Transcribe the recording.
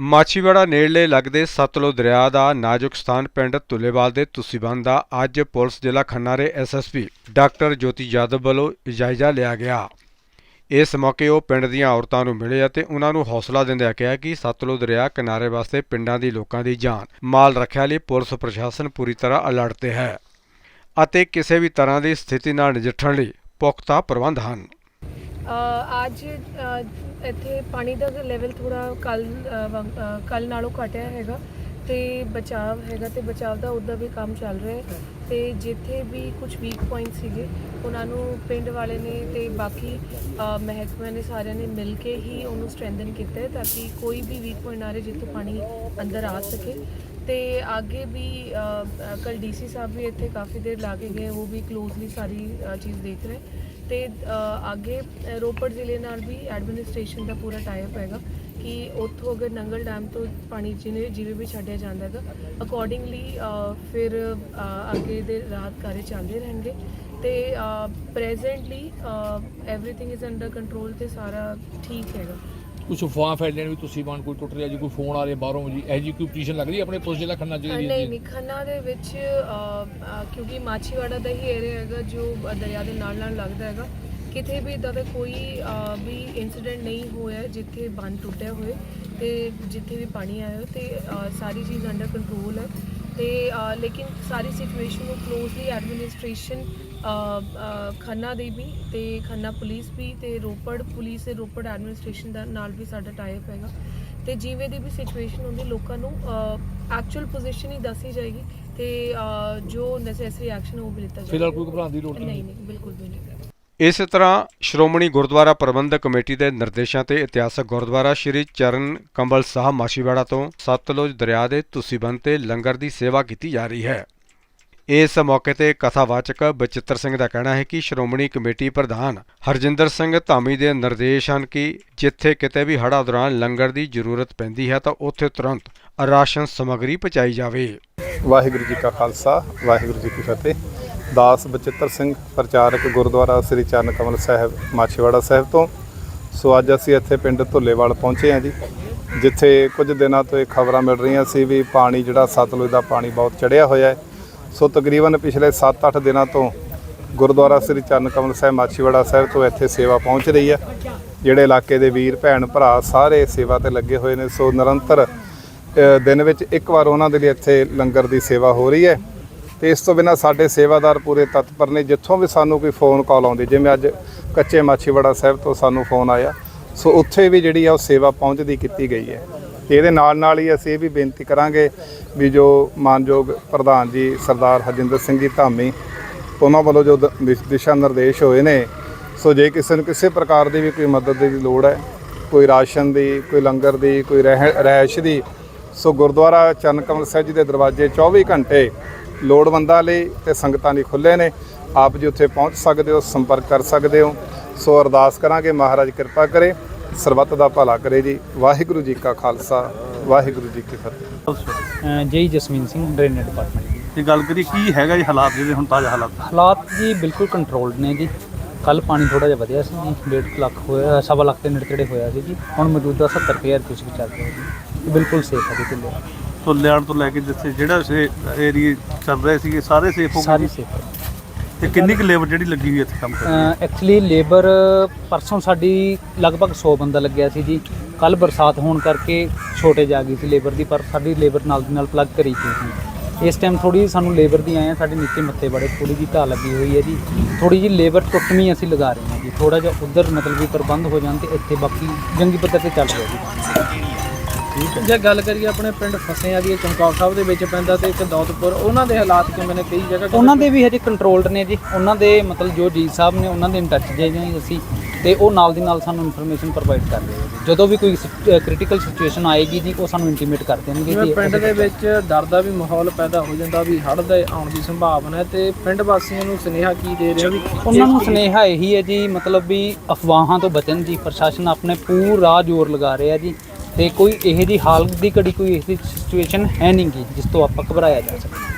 ਮਾਛੀਵਾੜਾ ਨੇੜਲੇ ਲੱਗਦੇ ਸਤਲੁਜ ਦਰਿਆ ਦਾ ਨਾਜ਼ੁਕ ਸਥਾਨ ਪਿੰਡ ਤੁੱਲੇਵਾਲ ਦੇ ਤੁਸੀਬੰਦ ਦਾ ਅੱਜ ਪੁਲਿਸ ਜ਼ਿਲ੍ਹਾ ਖੰਨਾ ਦੇ ਐਸਐਸਪੀ ਡਾਕਟਰ ਜੋਤੀ ਯਾਦਵ ਵੱਲੋਂ ਜਾਇਜ਼ਾ ਲਿਆ ਗਿਆ। ਇਸ ਮੌਕੇ ਉਹ ਪਿੰਡ ਦੀਆਂ ਔਰਤਾਂ ਨੂੰ ਮਿਲੇ ਅਤੇ ਉਹਨਾਂ ਨੂੰ ਹੌਸਲਾ ਦਿੰਦਿਆਂ ਕਿਹਾ ਕਿ ਸਤਲੁਜ ਦਰਿਆ ਕਿਨਾਰੇ ਵਾਸਤੇ ਪਿੰਡਾਂ ਦੀ ਲੋਕਾਂ ਦੀ ਜਾਨ, ਮਾਲ ਰੱਖਿਆ ਲਈ ਪੁਲਿਸ ਪ੍ਰਸ਼ਾਸਨ ਪੂਰੀ ਤਰ੍ਹਾਂ ਅਲਰਟ ਤੇ ਹੈ ਅਤੇ ਕਿਸੇ ਵੀ ਤਰ੍ਹਾਂ ਦੀ ਸਥਿਤੀ ਨਾਲ ਨਜਿੱਠਣ ਲਈ ਪੁਖਤਾ ਪ੍ਰਬੰਧ ਹਨ। ਅੱਜ ਇੱਥੇ ਪਾਣੀ ਦਾ ਲੈਵਲ ਥੋੜਾ ਕੱਲ ਕੱਲ ਨਾਲੋਂ ਘਟਿਆ ਹੈਗਾ ਤੇ ਬਚਾਵ ਹੈਗਾ ਤੇ ਬਚਾਵ ਦਾ ਉਹਦਾ ਵੀ ਕੰਮ ਚੱਲ ਰਿਹਾ ਹੈ ਤੇ ਜਿੱਥੇ ਵੀ ਕੁਝ ਵੀਕ ਪੁਆਇੰਟ ਸੀਗੇ ਉਹਨਾਂ ਨੂੰ ਪਿੰਡ ਵਾਲੇ ਨੇ ਤੇ ਬਾਕੀ ਅ, ਮਹਿਕਮੇ ਨੇ ਸਾਰਿਆਂ ਨੇ ਮਿਲ ਕੇ ਹੀ ਉਹਨੂੰ ਸਟਰੈਂਥਨ ਕੀਤਾ ਹੈ ਤਾਂ ਕਿ ਕੋਈ ਵੀ ਵੀਕ ਪੁਆਇੰਟ ਨਾ ਰਹੇ ਜਿੱਥੇ ਪਾਣੀ ਅੰਦਰ ਆ ਸਕੇ। ਤੇ ਅੱਗੇ ਵੀ ਕੱਲ ਡੀਸੀ ਸਾਹਿਬ ਵੀ ਇੱਥੇ ਕਾਫੀ ਦੇਰ ਲਾ ਕੇ ਗਏ ਉਹ ਵੀ ਕਲੋਜ਼ਲੀ ਸਾਰੀ ਚੀਜ਼ ਦੇਖ ਰਹੇ। ਤੇ ਅ, ਅੱਗੇ ਅ, ਰੋਪੜ ਜ਼ਿਲ੍ਹੇ ਨਾਲ ਵੀ ਐਡਮਿਨਿਸਟ੍ਰੇਸ਼ਨ ਦਾ ਪੂਰਾ ਟਾਈਪ ਹੈਗਾ ਕਿ ਉੱਥੋਂ ਅਗਰ ਨੰਗਲ ਡੈਮ ਤੋਂ ਪਾਣੀ ਜਿਵੇਂ ਜਿਵੇਂ ਵੀ ਛੱਡਿਆ ਜਾਂਦਾ ਹੈਗਾ ਅਕੋਰਡਿੰਗਲੀ ਫਿਰ ਅ, ਅੱਗੇ ਦੇ ਰਾਹਤ ਕਾਰਜ ਚੱਲਦੇ ਰਹਿਣਗੇ ਤੇ presently everything is under control ਤੇ ਸਾਰਾ ਠੀਕ ਹੈਗਾ ਕੁਝ ਅਫਵਾਹ ਫੈਲੀਆਂ ਵੀ ਤੁਸੀਂ ਬਾਣ ਕੋਈ ਟੁੱਟ ਰਿਹਾ ਜੀ ਕੋਈ ਫੋਨ ਆ ਰਿਹਾ ਬਾਹਰੋਂ ਜੀ ਇਹ ਜੀ ਕੋਈ ਪੋਜੀਸ਼ਨ ਲੱਗ ਰਹੀ ਆਪਣੇ ਪੁਲਿਸ ਜ਼ਿਲ੍ਹਾ ਖੰਨਾ ਅ, ਜੀ ਨਹੀਂ ਖੰਨਾ ਦੇ ਵਿੱਚ ਕਿਉਂਕਿ ਮਾਛੀਵਾੜਾ ਦਾ ਹੀ ਏਰੀਆ ਹੈਗਾ ਜੋ ਦਰਿਆ ਦੇ ਨਾਲ ਨਾਲ ਲੱਗਦਾ ਹੈਗਾ। ਕਿਤੇ ਵੀ ਇਦਾਂ ਦਾ ਕੋਈ ਵੀ ਇਨਸੀਡੈਂਟ ਨਹੀਂ ਹੋਇਆ ਜਿੱਥੇ ਬੰਨ ਟੁੱਟਿਆ ਹੋਏ ਤੇ ਜਿੱਥੇ ਵੀ ਪਾਣੀ ਆਇਆ ਹੋਏ ਤੇ ਸਾਰੀ ਚੀਜ਼ ਅੰਡਰ ਕੰਟਰੋਲ ਹੈ ਤੇ ਲੇਕਿਨ ਸਾਰੀ ਸਿਚੁਏਸ਼ਨ ਨੂੰ ਕਲੋਜ਼ਲੀ ਐਡਮਿਨਿਸਟ੍ਰੇਸ਼ਨ ਖੰਨਾ ਦੀ ਵੀ ਤੇ ਖੰਨਾ ਪੁਲਿਸ ਵੀ ਤੇ ਰੋਪੜ ਪੁਲਿਸ ਤੇ ਰੋਪੜ ਐਡਮਿਨਿਸਟ੍ਰੇਸ਼ਨ ਦਾ ਨਾਲ ਵੀ ਸਾਡਾ ਟਾਈਪ ਹੈਗਾ। ਤੇ ਜਿਵੇਂ ਦੀ ਵੀ ਸਿਚੁਏਸ਼ਨ ਹੁੰਦੀ ਲੋਕਾਂ ਨੂੰ ਐਕਚੁਅਲ ਪੋਜੀਸ਼ਨ ਹੀ ਦੱਸੀ ਜਾਏਗੀ ਤੇ ਜੋ ਨੈਸੈਸਰੀ ਐਕਸ਼ਨ ਉਹ ਵੀ ਲਿੱਤਾ ਜਾਏਗਾ। ਫਿਲਹਾਲ ਕੋਈ ਘਬਰਾਉਣ ਦੀ ਲੋੜ ਨਹੀਂ। ਨਹੀਂ ਬਿਲਕੁਲ ਵੀ ਨਹੀਂ। ਇਸੇ ਤਰ੍ਹਾਂ ਸ਼੍ਰੋਮਣੀ ਗੁਰਦੁਆਰਾ ਪ੍ਰਬੰਧਕ ਕਮੇਟੀ ਦੇ ਨਿਰਦੇਸ਼ਾਂ ਤੇ ਇਤਿਹਾਸਕ ਗੁਰਦੁਆਰਾ ਸ਼੍ਰੀ ਚਰਨ ਕੰਬਲ ਸਾਹਿਬ ਮਾਸੀਵਾੜਾ ਤੋਂ ਸਤਲੁਜ ਦਰਿਆ ਦੇ ਤੁਸੀਬੰਦ ਤੇ ਲੰਗਰ ਦੀ ਸੇਵਾ ਕੀਤੀ ਜਾ ਰਹੀ ਹੈ। ਇਸ ਮੌਕੇ ਤੇ ਕਥਾਵਾਚਕ ਬਚਿੱਤਰ ਸਿੰਘ ਦਾ ਕਹਿਣਾ ਹੈ ਕਿ ਸ਼੍ਰੋਮਣੀ ਕਮੇਟੀ ਪ੍ਰਧਾਨ ਹਰਜਿੰਦਰ ਸਿੰਘ ਧਾਮੀ ਦੇ ਨਿਰਦੇਸ਼ ਹਨ ਕਿ ਜਿੱਥੇ ਕਿਤੇ ਵੀ ਹੜ੍ਹਾਂ ਦੌਰਾਨ ਲੰਗਰ ਦੀ ਜ਼ਰੂਰਤ ਪੈਂਦੀ ਹੈ ਤਾਂ ਉੱਥੇ ਤੁਰੰਤ ਰਾਸ਼ਨ ਸਮੱਗਰੀ ਪਹੁੰਚਾਈ ਜਾਵੇ। ਵਾਹਿਗੁਰੂ ਜੀ ਕਾ ਖਾਲਸਾ, ਵਾਹਿਗੁਰੂ ਜੀ ਕੀ ਫਤਿਹ। ਦਾਸ ਬਚਿੱਤਰ ਸਿੰਘ, ਪ੍ਰਚਾਰਕ ਗੁਰਦੁਆਰਾ ਸ੍ਰੀ ਚਰਨ ਕਮਲ ਸਾਹਿਬ, ਮਾਛੀਵਾੜਾ ਸਾਹਿਬ ਤੋਂ। ਸੋ ਅੱਜ ਅਸੀਂ ਇੱਥੇ ਪਿੰਡ ਧੁੱਲੇਵਾਲ ਪਹੁੰਚੇ ਹਾਂ ਜੀ, ਜਿੱਥੇ ਕੁਝ ਦਿਨਾਂ ਤੋਂ ਇਹ ਖਬਰਾਂ ਮਿਲ ਰਹੀਆਂ ਸੀ ਵੀ ਪਾਣੀ ਜਿਹੜਾ ਸਤਲੁਜ ਦਾ ਪਾਣੀ ਬਹੁਤ ਚੜਿਆ ਹੋਇਆ ਹੈ। ਸੋ ਤਕਰੀਬਨ ਪਿਛਲੇ 7-8 ਦਿਨਾਂ ਤੋਂ ਗੁਰਦੁਆਰਾ ਸ੍ਰੀ ਚਰਨ ਕਮਲ ਸਾਹਿਬ, ਮਾਛੀਵਾੜਾ ਸਾਹਿਬ ਤੋਂ ਇੱਥੇ ਸੇਵਾ ਪਹੁੰਚ ਰਹੀ ਹੈ। ਜਿਹੜੇ ਇਲਾਕੇ ਦੇ ਵੀਰ, ਭੈਣ, ਭਰਾ ਸਾਰੇ ਸੇਵਾ ਤੇ ਲੱਗੇ ਹੋਏ ਨੇ। ਸੋ ਨਿਰੰਤਰ ਦਿਨ ਵਿੱਚ ਇੱਕ ਵਾਰ ਉਹਨਾਂ ਦੇ ਲਈ ਇੱਥੇ ਲੰਗਰ ਦੀ ਸੇਵਾ ਹੋ ਰਹੀ ਹੈ। ਤੇ ਇਸ ਤੋਂ ਬਿਨਾਂ ਸਾਡੇ ਸੇਵਾਦਾਰ ਪੂਰੇ ਤਤਪਰ ਨੇ, ਜਿੱਥੋਂ ਵੀ ਸਾਨੂੰ ਕੋਈ ਫੋਨ ਕਾਲ ਆਉਂਦੀ, ਜਿਵੇਂ ਅੱਜ ਕੱਚੇ ਮਾਛੀਵਾੜਾ ਸਾਹਿਬ ਤੋਂ ਸਾਨੂੰ ਫੋਨ ਆਇਆ, ਸੋ ਉੱਥੇ ਵੀ ਜਿਹੜੀ ਆ ਉਹ ਸੇਵਾ ਪਹੁੰਚਦੀ ਕੀਤੀ ਗਈ ਹੈ। ਤੇ ਇਹਦੇ ਨਾਲ ਨਾਲ ਹੀ ਅਸੀਂ ਇਹ ਵੀ ਬੇਨਤੀ ਕਰਾਂਗੇ ਵੀ ਜੋ ਮਾਨਯੋਗ ਪ੍ਰਧਾਨ ਜੀ ਸਰਦਾਰ ਹਰਜਿੰਦਰ ਸਿੰਘ ਜੀ ਧਾਮੀ, ਉਹਨਾਂ ਵੱਲੋਂ ਜੋ ਦਿਸ਼- ਦਿਸ਼ਾ ਨਿਰਦੇਸ਼ ਹੋਏ ਨੇ, ਸੋ ਜੇ ਕਿਸੇ ਨੂੰ ਕਿਸੇ ਪ੍ਰਕਾਰ ਦੀ ਵੀ ਕੋਈ ਮਦਦ ਦੀ ਲੋੜ ਹੈ, ਕੋਈ ਰਾਸ਼ਨ ਦੀ, ਕੋਈ ਲੰਗਰ ਦੀ, ਕੋਈ ਰਹਿ- ਰਹਿਸ਼ ਦੀ, ਸੋ ਗੁਰਦੁਆਰਾ ਚਰਨ ਕਮਲ ਸਾਹਿਬ ਜੀ ਦੇ ਦਰਵਾਜ਼ੇ 24 ਘੰਟੇ ਲੋੜਵੰਦਾਂ ਲਈ ਤੇ ਸੰਗਤਾਂ ਲਈ ਖੁੱਲੇ ਨੇ। ਆਪ ਜੀ ਉੱਥੇ ਪਹੁੰਚ ਸਕਦੇ ਹੋ ਸੰਪਰਕ ਕਰ ਸਕਦੇ ਹੋ। ਸੋ ਅਰਦਾਸ ਕਰਾਂਗੇ ਮਹਾਰਾਜ ਕਿਰਪਾ ਕਰੇ ਸਰਬੱਤ ਦਾ ਭਲਾ ਕਰੇ ਜੀ। ਵਾਹਿਗੁਰੂ ਜੀ ਕਾ ਖਾਲਸਾ ਵਾਹਿਗੁਰੂ ਜੀ ਕੀ ਫਤਿਹ। ਜੈ ਜਸਮੀਨ ਸਿੰਘ ਡਰੇਨੇਜ ਡਿਪਾਰਟਮੈਂਟ। ਤੇ ਗੱਲ ਕਰੀ ਕੀ ਹੈਗਾ ਜੀ ਹਾਲਾਤ ਜਿਹੜੇ ਹੁਣ ਤਾਜ਼ਾ ਹਾਲਾਤ? ਹਾਲਾਤ ਜੀ ਬਿਲਕੁਲ ਕੰਟਰੋਲਡ ਨੇ ਜੀ। ਕੱਲ ਪਾਣੀ ਥੋੜਾ ਜਿਹਾ ਵਧਿਆ ਸੀ ਜੀ 1.5 ਲੱਖ ਹੋਇਆ ਸਵਾ ਲੱਖ ਦੇ ਨੇੜੇ ਤੇੜੇ ਹੋਇਆ ਸੀ ਜੀ। ਹੁਣ ਮੌਜੂਦਾ 70 ਰੁਪਏ ਕੁਝ ਵੀ ਚੱਲ ਰਿਹਾ ਜੀ। ਬਿਲਕੁਲ ਸੇਫ ਹੈ ਜੀ ਢਿੱਲੇ। ਤੋਂ ਲੈਣ ਤੋਂ ਲੈ ਕੇ ਜਿੱਥੇ ਜਿਹੜਾ ਸੇ ਏਰੀਏ ਚੱਲ ਰਹੇ ਸੀਗੇ ਸਾਰੇ ਸੇਫ ਹੋ ਸਾਰੀ ਗਏ ਸੇਫ ਹੈ ਤੇ ਕਿੰਨੀ ਕੁ ਲੇਬਰ ਜਿਹੜੀ ਲੱਗੀ ਹੋਈ ਇੱਥੇ ਕੰਮ ਕਰ ਰਹੀ ਹੈ ਐਕਚੁਅਲੀ ਲੇਬਰ ਪਰਸੋਂ ਸਾਡੀ ਲਗਭਗ 100 ਬੰਦਾ ਲੱਗਿਆ ਸੀ ਜੀ। ਕੱਲ ਬਰਸਾਤ ਹੋਣ ਕਰਕੇ ਛੋਟੇ ਜਾ ਗਈ ਸੀ ਲੇਬਰ ਦੀ ਪਰ ਸਾਡੀ ਲੇਬਰ ਨਾਲ ਦੀ ਨਾਲ ਪਲੱਗ ਕਰੀ ਗਈ ਸੀ। ਇਸ ਟਾਈਮ ਥੋੜੀ ਸਾਨੂੰ ਲੇਬਰ ਦੀ ਆਏ ਆ ਸਾਡੇ ਨੀਚੇ ਮੱਥੇ ਬੜੇ ਥੋੜੀ ਜਿਹੀ ਢਾਹ ਲੱਗੀ ਹੋਈ ਹੈ ਜੀ। ਥੋੜੀ ਜਿਹੀ ਲੇਬਰ ਟੁੱਟਵੀਂ ਅਸੀਂ ਲਗਾ ਰਹੇ ਹਾਂ ਜੀ। ਥੋੜਾ ਜਿਹਾ ਉਧਰ ਮਤਲਬ ਵੀ ਪ੍ਰਬੰਧ ਹੋ ਜਾਣ ਤੇ ਇੱਥੇ ਬਾਕੀ ਜੰਗੀ ਪੱਧਰ ਤੇ ਚੱਲ ਰਿਹਾ ਜੀ। ਜੇ ਗੱਲ ਕਰੀਏ ਆਪਣੇ ਪਿੰਡ ਫਸੇ ਆ ਦੀ ਚਮਕੌਰ ਸਾਹਿਬ ਦੇ ਵਿੱਚ ਪੈਂਦਾ ਤੇ ਇੱਕ ਦੌਦਪੁਰ ਉਹਨਾਂ ਦੇ ਹਾਲਾਤ ਕਿਵੇਂ ਨੇ? ਕਈ ਜਗ੍ਹਾ ਉਹਨਾਂ ਦੇ ਵੀ ਹਜੇ ਕੰਟਰੋਲਡ ਨੇ ਜੀ। ਉਹਨਾਂ ਦੇ ਮਤਲਬ ਜੋ ਜੀ ਸਾਹਿਬ ਨੇ ਉਹਨਾਂ ਦੇ ਇਨ ਟੱਚ ਜੇ ਜੀ ਅਸੀਂ। ਤੇ ਉਹ ਨਾਲ ਦੀ ਨਾਲ ਸਾਨੂੰ ਇਨਫੋਰਮੇਸ਼ਨ ਪ੍ਰੋਵਾਈਡ ਕਰ ਰਹੇ ਜਦੋਂ ਵੀ ਕੋਈ ਕ੍ਰਿਟੀਕਲ ਸਿਚੁਏਸ਼ਨ ਆਏਗੀ ਜੀ ਉਹ ਸਾਨੂੰ ਇੰਟੀਮੇਟ ਕਰ ਦੇਣਗੇ ਜੀ। ਪਿੰਡ ਦੇ ਵਿੱਚ ਡਰ ਦਾ ਵੀ ਮਾਹੌਲ ਪੈਦਾ ਹੋ ਜਾਂਦਾ ਵੀ ਹੜ੍ਹ ਦੇ ਆਉਣ ਦੀ ਸੰਭਾਵਨਾ ਹੈ ਤੇ ਪਿੰਡ ਵਾਸੀਆਂ ਨੂੰ ਸੁਨੇਹਾ ਕੀ ਦੇ ਰਹੇ ਹੋ? ਵੀ ਉਹਨਾਂ ਨੂੰ ਸੁਨੇਹਾ ਇਹੀ ਹੈ ਜੀ ਮਤਲਬ ਵੀ ਅਫਵਾਹਾਂ ਤੋਂ ਬਚਣ ਜੀ। ਪ੍ਰਸ਼ਾਸਨ ਆਪਣੇ ਪੂਰਾ ਜ਼ੋਰ ਲਗਾ ਰਿਹਾ ਜੀ। ਤੇ ਕੋਈ ਇਹੋ ਜਿਹੀ ਹਾਲਤ ਦੀ ਘੜੀ ਕੋਈ ਇਹੋ ਜਿਹੀ ਸਿਚੁਏਸ਼ਨ ਹੈ ਨਹੀਂ ਗੀ ਜਿਸ ਤੋਂ ਆਪਾਂ ਘਬਰਾਇਆ ਜਾ ਸਕਦਾ